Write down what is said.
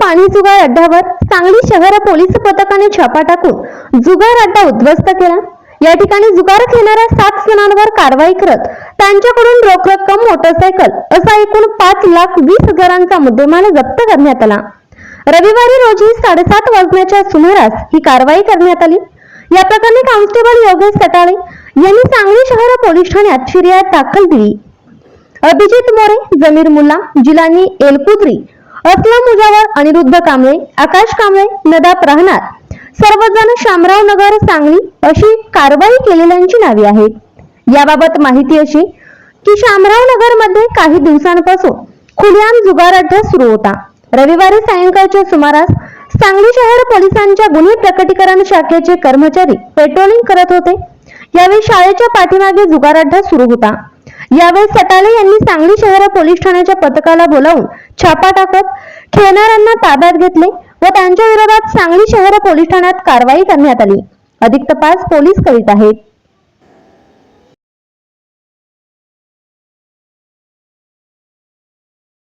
पाणी जुगार अड्ड्यावर सांगली शहर पोलीस पथकाने छापा टाकून जुगार अड्डा उद्ध्वस्त केला. या ठिकाणी जुगार खेळणाऱ्या सात जणांवर कारवाई करत त्यांच्याकडून रोख रक्कम मोटरसायकल असा एकूण पाच लाख वीस हजारांचा मुद्देमाल जप्त करण्यात आला. रविवारी रोजी साडेसात वाजण्याच्या सुमारास ही कारवाई करण्यात आली. या प्रकरणी कॉन्स्टेबल योगेश सटाळे यांनी सांगली शहर पोलीस ठाण्यात फिर्याद दाखल दिली. अभिजित मोरे जमीर मुल्ला जिलानी एलकुद्री असलम मुजावर अनिरुद्ध कांबळे आकाश कांबळे नदाप राहणार. सर्वजण शामराव नगर सांगली अशी कारवाई केलेल्यांची नावे आहेत. याबाबत माहिती अशी की शामराव नगरमध्ये काही दिवसांपासून खुलेआम जुगार अड्डा सुरू होता. रविवारी सायंकाळच्या सुमारास सांगली शहर पोलिसांच्या गुन्हे प्रकटीकरण शाखेचे कर्मचारी पेट्रोलिंग करत होते. यावेळी शाळेच्या पाठीमागे जुगार अड्डा सुरू होता. यावेळी सटाले यांनी सांगली शहर पोलीस ठाण्याच्या पथकाला बोलावून छापा टाकत खेळणाऱ्यांना ताब्यात घेतले व त्यांच्या विरोधात सांगली शहर पोलीस ठाण्यात कारवाई करण्यात आली. अधिक तपास पोलीस करीत आहेत.